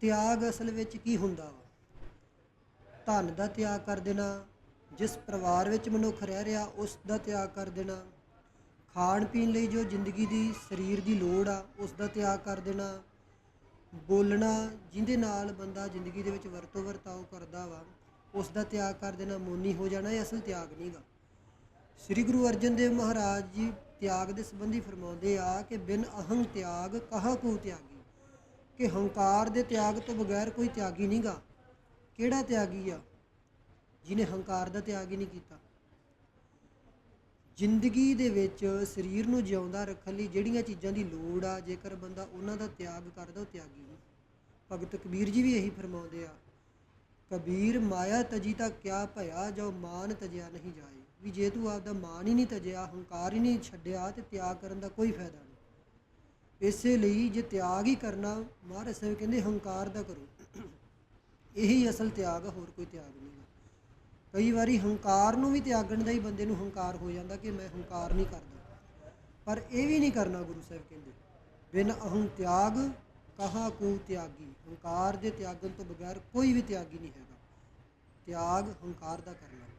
ਤਿਆਗ ਅਸਲ ਵਿੱਚ ਕੀ ਹੁੰਦਾ ਵਾ? ਧਨ ਦਾ ਤਿਆਗ ਕਰ ਦੇਣਾ, ਜਿਸ ਪਰਿਵਾਰ ਵਿੱਚ ਮਨੁੱਖ ਰਹਿ ਰਿਹਾ, ਉਸ ਦਾ ਤਿਆਗ ਕਰ ਦੇਣਾ। ਖਾਣ ਪੀਣ ਲਈ ਜੋ ਜ਼ਿੰਦਗੀ ਦੀ, ਸਰੀਰ ਦੀ ਲੋੜ ਆ, ਉਸ ਦਾ ਤਿਆਗ ਕਰ ਦੇਣਾ। ਬੋਲਣਾ ਜਿਹਦੇ ਨਾਲ ਬੰਦਾ ਜ਼ਿੰਦਗੀ ਦੇ ਵਿੱਚ ਵਰਤੋਂ ਵਰਤਾਓ ਕਰਦਾ ਵਾ, ਉਸ ਦਾ ਤਿਆਗ ਕਰ ਦੇਣਾ, ਮੋਨੀ ਹੋ ਜਾਣਾ, ਇਹ ਅਸਲ ਤਿਆਗ ਨਹੀਂਗਾ ਸ੍ਰੀ ਗੁਰੂ ਅਰਜਨ ਦੇਵ ਮਹਾਰਾਜ ਜੀ ਤਿਆਗ ਦੇ ਸੰਬੰਧੀ ਫਰਮਾਉਂਦੇ ਆ ਕਿ ਬਿਨ ਅਹੰ ਤਿਆਗ ਕਹਾ ਕੋ ਤਿਆਗੀ? ਕਿ ਹੰਕਾਰ ਦੇ ਤਿਆਗ ਤੋਂ ਬਗੈਰ ਕੋਈ ਤਿਆਗੀ ਨਹੀਂਗਾ। ਕਿਹੜਾ ਤਿਆਗੀ ਆ? ਜਿਹਨੇ ਹੰਕਾਰ ਦਾ ਤਿਆਗ ਹੀ ਨਹੀਂ ਕੀਤਾ। ਜ਼ਿੰਦਗੀ ਦੇ ਵਿੱਚ ਸਰੀਰ ਨੂੰ ਜਿਉਂਦਾ ਰੱਖਣ ਲਈ ਜਿਹੜੀਆਂ ਚੀਜ਼ਾਂ ਦੀ ਲੋੜ ਆ, ਜੇਕਰ ਬੰਦਾ ਉਹਨਾਂ ਦਾ ਤਿਆਗ ਕਰਦਾ, ਉਹ ਤਿਆਗੀ ਨਹੀਂ। ਭਗਤ ਕਬੀਰ ਜੀ ਵੀ ਇਹੀ ਫਰਮਾਉਂਦੇ ਆ, ਕਬੀਰ ਮਾਇਆ ਤਜੀ ਤਾਂ ਕਿਆ ਭਇਆ, ਜੋ ਮਾਨ ਤਜਿਆ ਨਹੀਂ ਜਾਏ। ਵੀ ਜੇ ਤੂੰ ਆਪਦਾ ਮਾਨ ਹੀ ਨਹੀਂ ਤਜਿਆ, ਹੰਕਾਰ ਹੀ ਨਹੀਂ ਛੱਡਿਆ ਤੇ ਤਿਆਗ ਕਰਨ ਦਾ ਕੋਈ ਫਾਇਦਾ ਨਹੀਂ। ਇਸੇ ਲਈ ਜੇ ਤਿਆਗ ਹੀ ਕਰਨਾ, ਮਹਾਰਾਜ ਸਾਹਿਬ ਕਹਿੰਦੇ ਹੰਕਾਰ ਦਾ ਕਰੋ। ਇਹੀ ਅਸਲ ਤਿਆਗ ਆ, ਹੋਰ ਕੋਈ ਤਿਆਗ ਨਹੀਂ ਗਾ। ਕਈ ਵਾਰੀ ਹੰਕਾਰ ਨੂੰ ਵੀ ਤਿਆਗਣ ਦਾ ਹੀ ਬੰਦੇ ਨੂੰ ਹੰਕਾਰ ਹੋ ਜਾਂਦਾ ਕਿ ਮੈਂ ਹੰਕਾਰ ਨਹੀਂ ਕਰਦਾ। ਪਰ ਇਹ ਵੀ ਨਹੀਂ ਕਰਨਾ ਗੁਰੂ ਸਾਹਿਬ ਕਹਿੰਦੇ। ਬਿਨ ਅਹੰ ਤਿਆਗ ਕਹਾ ਕੋ ਤਿਆਗੀ। ਹੰਕਾਰ ਦੇ ਤਿਆਗਣ ਤੋਂ ਬਗੈਰ ਕੋਈ ਵੀ ਤਿਆਗੀ ਨਹੀਂ ਹੈਗਾ। ਤਿਆਗ ਹੰਕਾਰ ਦਾ ਕਰਨਾ।